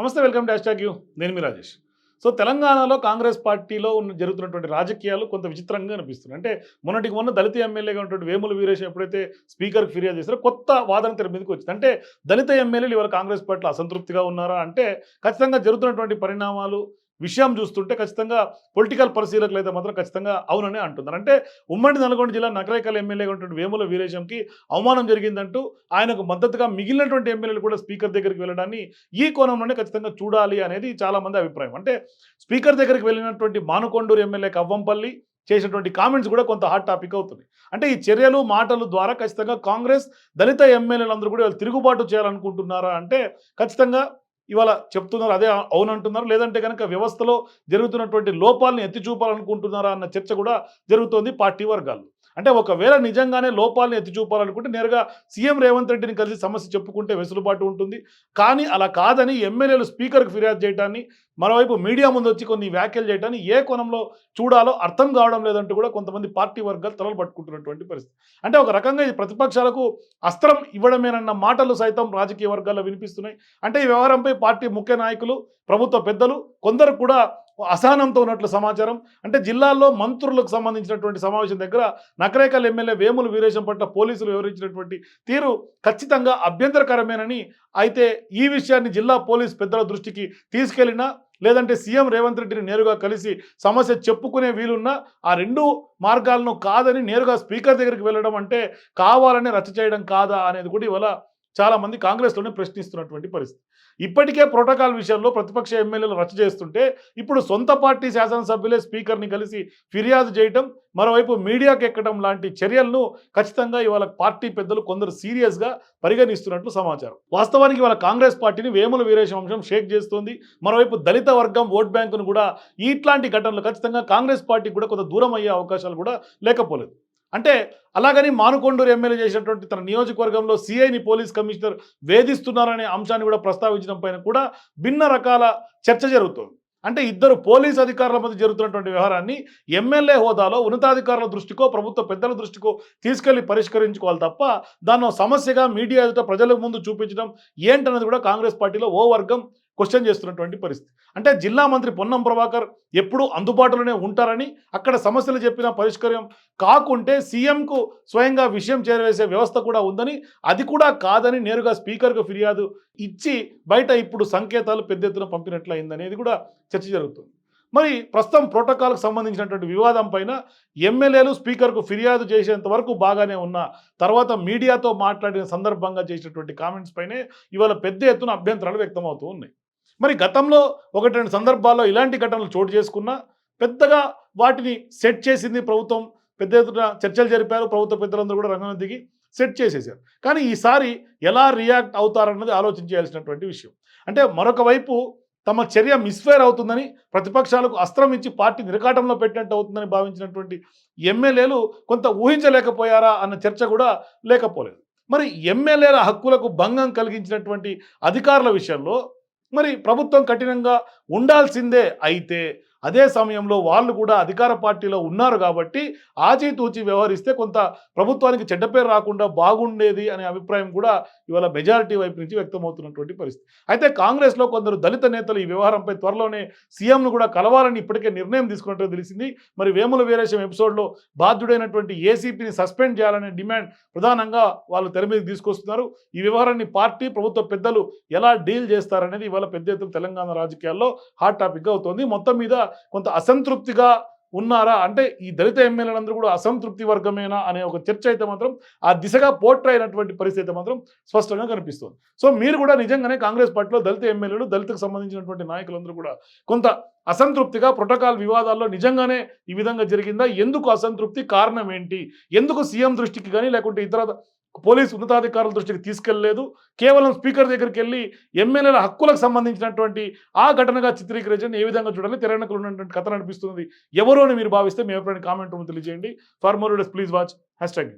నమస్తే welcome dash talk you. నేను మీ Rajesh. So తెలంగాణలో కాంగ్రెస్ పార్టీలో ఉన్న జరుగుతున్నటువంటి రాజకీయాలు కొంత విచిత్రంగా అనిపిస్తున్నాయి. అంటే మొన్నటికి మొన్న దళిత ఎమ్మెల్యేగా ఉన్నటువంటి వేముల వీరేష్ ఎప్పుడైతే స్పీకర్కి ఫిర్యాదు చేశారో కొత్త వాదన తెర మీదకి వచ్చింది. అంటే దళిత ఎమ్మెల్యేలు ఇవాళ కాంగ్రెస్ పార్టీలో అసంతృప్తిగా ఉన్నారా? అంటే ఖచ్చితంగా జరుగుతున్నటువంటి పరిణామాలు విషయం చూస్తుంటే ఖచ్చితంగా పొలిటికల్ పరిశీలకులు అయితే మాత్రం ఖచ్చితంగా అవునని అంటున్నారు. అంటే ఉమ్మడి నల్గొండ జిల్లా నగరేకల్ ఎమ్మెల్యేగా ఉన్నటువంటి వేముల వీరేశంకి అవమానం జరిగిందంటూ ఆయనకు మద్దతుగా మిగిలినటువంటి ఎమ్మెల్యేలు కూడా స్పీకర్ దగ్గరికి వెళ్ళడాన్ని ఈ కోణంలోనే ఖచ్చితంగా చూడాలి అనేది చాలామంది అభిప్రాయం. అంటే స్పీకర్ దగ్గరికి వెళ్ళినటువంటి మానుకొండూరు ఎమ్మెల్యే కవ్వంపల్లి చేసినటువంటి కామెంట్స్ కూడా కొంత హాట్ టాపిక్ అవుతుంది అంటే ఈ చర్యలు మాటలు ద్వారా ఖచ్చితంగా కాంగ్రెస్ దళిత ఎమ్మెల్యేలందరూ కూడా తిరుగుబాటు చేయాలనుకుంటున్నారా అంటే ఖచ్చితంగా ఇవాళ చెప్తున్నారు అదే అవునంటున్నారు. లేదంటే కనుక వ్యవస్థలో జరుగుతున్నటువంటి లోపాలను ఎత్తి చూపాలనుకుంటున్నారా అన్న చర్చ కూడా జరుగుతోంది పార్టీ వర్గాలు అంటే ఒకవేళ నిజంగానే లోపాలను ఎత్తి చూపాలనుకుంటే నేరుగా సీఎం రేవంత్ రెడ్డిని కలిసి సమస్య చెప్పుకుంటే వెసులుబాటు ఉంటుంది. కానీ అలా కాదని ఎమ్మెల్యేలు స్పీకర్కి ఫిర్యాదు చేయడాన్ని మరోవైపు మీడియా ముందు వచ్చి కొన్ని వ్యాఖ్యలు చేయడాన్ని ఏ కోణంలో చూడాలో అర్థం కావడం లేదంటూ కూడా కొంతమంది పార్టీ వర్గాలు తలలు పట్టుకుంటున్నటువంటి పరిస్థితి. అంటే ఒక రకంగా ఇది ప్రతిపక్షాలకు అస్త్రం ఇవ్వడమేనన్న మాటలు సైతం రాజకీయ వర్గాల్లో వినిపిస్తున్నాయి. అంటే ఈ వ్యవహారంపై పార్టీ ముఖ్య నాయకులు ప్రభుత్వ పెద్దలు కొందరు కూడా అసహనంతో ఉన్నట్లు సమాచారం. అంటే జిల్లాల్లో మంత్రులకు సంబంధించినటువంటి సమావేశం దగ్గర నకరేకల్ ఎమ్మెల్యే వేముల వీరేశం పట్ల పోలీసులు వివరించినటువంటి తీరు ఖచ్చితంగా అభ్యంతరకరమేనని అయితే ఈ విషయాన్ని జిల్లా పోలీస్ పెద్దల దృష్టికి తీసుకెళ్ళినా లేదంటే సీఎం రేవంత్ రెడ్డిని నేరుగా కలిసి సమస్య చెప్పుకునే వీలున్నా ఆ రెండు మార్గాలను కాదని నేరుగా స్పీకర్ దగ్గరికి వెళ్ళడం అంటే కావాలని రచ్చ చేయడం కాదా అనేది కూడా ఇవాళ చాలామంది కాంగ్రెస్లోనే ప్రశ్నిస్తున్నటువంటి పరిస్థితి. ఇప్పటికే ప్రోటోకాల్ విషయంలో ప్రతిపక్ష ఎమ్మెల్యేలు రచ్చ చేస్తుంటే ఇప్పుడు సొంత పార్టీ శాసనసభ్యులే స్పీకర్ని కలిసి ఫిర్యాదు చేయటం మరోవైపు మీడియాకి ఎక్కడం లాంటి చర్యలను ఖచ్చితంగా ఇవాళ పార్టీ పెద్దలు కొందరు సీరియస్గా పరిగణిస్తున్నట్లు సమాచారం. వాస్తవానికి ఇవాళ కాంగ్రెస్ పార్టీని వేముల వీరేశ వంశం షేక్ చేస్తోంది. మరోవైపు దళిత వర్గం ఓట్ బ్యాంకును కూడా ఇట్లాంటి ఘటనలు ఖచ్చితంగా కాంగ్రెస్ పార్టీకి కూడా కొంత దూరం అయ్యే అవకాశాలు కూడా లేకపోలేదు. అంటే అలాగని మానుకొండూరు ఎమ్మెల్యే చేసినటువంటి తన నియోజకవర్గంలో సిఐని పోలీస్ కమిషనర్ వేధిస్తున్నారనే అంశాన్ని కూడా ప్రస్తావించడం పైన కూడా భిన్న రకాల చర్చ జరుగుతుంది. అంటే ఇద్దరు పోలీస్ అధికారుల మధ్య జరుగుతున్నటువంటి వ్యవహారాన్ని ఎమ్మెల్యే హోదాలో ఉన్నతాధికారుల దృష్టికో ప్రభుత్వ పెద్దల దృష్టికో తీసుకెళ్ళి పరిష్కరించుకోవాలి తప్ప దాన్ని సమస్యగా మీడియా ఎదుట ప్రజల ముందు చూపించడం ఏంటన్నది కూడా కాంగ్రెస్ పార్టీలో ఓ వర్గం క్వశ్చన్ చేస్తున్నటువంటి పరిస్థితి. అంటే జిల్లా మంత్రి పొన్నం ప్రభాకర్ ఎప్పుడు అందుబాటులోనే ఉంటారని అక్కడ సమస్యలు చెప్పిన పరిష్కారం కాకుంటే సీఎంకు స్వయంగా విషయం చేరవేసే వ్యవస్థ కూడా ఉందని అది కూడా కాదని నేరుగా స్పీకర్కు ఫిర్యాదు ఇచ్చి బయట ఇప్పుడు సంకేతాలు పెద్ద ఎత్తున పంపినట్లయిందనేది కూడా చర్చ జరుగుతుంది. మరి ప్రస్తుతం ప్రోటోకాల్కు సంబంధించినటువంటి వివాదం పైన ఎమ్మెల్యేలు స్పీకర్కు ఫిర్యాదు చేసేంత వరకు బాగానే ఉన్న తర్వాత మీడియాతో మాట్లాడిన సందర్భంగా చేసినటువంటి కామెంట్స్ పైనే ఇవాళ పెద్ద ఎత్తున అభ్యంతరాలు వ్యక్తమవుతూ ఉన్నాయి. మరి గతంలో ఒకటి రెండు సందర్భాల్లో ఇలాంటి ఘటనలు చోటు చేసుకున్నా పెద్దగా వాటిని సెట్ చేసింది ప్రభుత్వం. పెద్ద ఎత్తున చర్చలు జరిపారు. ప్రభుత్వ పెద్దలందరూ కూడా రంగంలో దిగి సెట్ చేసేసారు కానీ ఈసారి ఎలా రియాక్ట్ అవుతారన్నది ఆలోచించాల్సినటువంటి విషయం. అంటే మరొక వైపు తమ చర్య మిస్ఫేర్ అవుతుందని ప్రతిపక్షాలకు అస్త్రం ఇచ్చి పార్టీ నిరకాటంలో పెట్టినట్టు అవుతుందని భావించినటువంటి ఎమ్మెల్యేలు కొంత ఊహించలేకపోయారా అన్న చర్చ కూడా లేకపోలేదు. మరి ఎమ్మెల్యేల హక్కులకు భంగం కలిగించినటువంటి అధికారుల విషయంలో మరి ప్రభుత్వం కఠినంగా ఉండాల్సిందే అయితే అదే సమయంలో వాళ్ళు కూడా అధికార పార్టీలో ఉన్నారు కాబట్టి ఆచితూచి వ్యవహరిస్తే కొంత ప్రభుత్వానికి చెడ్డ పేరు రాకుండా బాగుండేది అనే అభిప్రాయం కూడా ఇవాళ మెజారిటీ వైపు నుంచి వ్యక్తమవుతున్నటువంటి పరిస్థితి. అయితే కాంగ్రెస్లో కొందరు దళిత నేతలు ఈ వ్యవహారంపై త్వరలోనే సీఎంను కూడా కలవాలని ఇప్పటికే నిర్ణయం తీసుకున్నట్టు తెలిసింది. మరి వేముల వీరేశం ఎపిసోడ్లో బాధ్యుడైనటువంటి ఏసీపీని సస్పెండ్ చేయాలనే డిమాండ్ ప్రధానంగా వాళ్ళు తెర మీద తీసుకొస్తున్నారు. ఈ వ్యవహారాన్ని పార్టీ ప్రభుత్వ పెద్దలు ఎలా డీల్ చేస్తారనేది ఇవాళ పెద్ద ఎత్తున తెలంగాణ రాజకీయాల్లో హాట్ టాపిక్గా అవుతోంది. మొత్తం మీద కొంత అసంతృప్తిగా ఉన్నారా? అంటే ఈ దళిత ఎమ్మెల్యేలందరూ కూడా అసంతృప్తి వర్గమేనా అనే ఒక చర్చ అయితే మాత్రం ఆ దిశగా పోట్ర అయినటువంటి పరిస్థితి అయితే మాత్రం స్పష్టంగా కనిపిస్తుంది. సో మీరు కూడా నిజంగానే కాంగ్రెస్ పార్టీలో దళిత ఎమ్మెల్యేలు దళితకు సంబంధించినటువంటి నాయకులందరూ కూడా కొంత అసంతృప్తిగా ప్రోటోకాల్ వివాదాల్లో నిజంగానే ఈ విధంగా జరిగిందా? ఎందుకు అసంతృప్తి? కారణం ఏంటి? ఎందుకు సీఎం దృష్టికి కానీ లేకుంటే ఇతర పోలీసు ఉన్నతాధికారుల దృష్టికి తీసుకెళ్ళలేదు కేవలం స్పీకర్ దగ్గరికి వెళ్ళి ఎమ్మెల్యేల హక్కులకు సంబంధించినటువంటి ఆ ఘటనగా చిత్రీకరించండి ఏ విధంగా చూడాలి తెరణకులు ఉన్నటువంటి కథ అనిపిస్తుంది ఎవరు అని మీరు భావిస్తే మీ ఎప్పుడైనా కామెంట్ రూమ్ తెలియజేయండి. For more please watch hashtag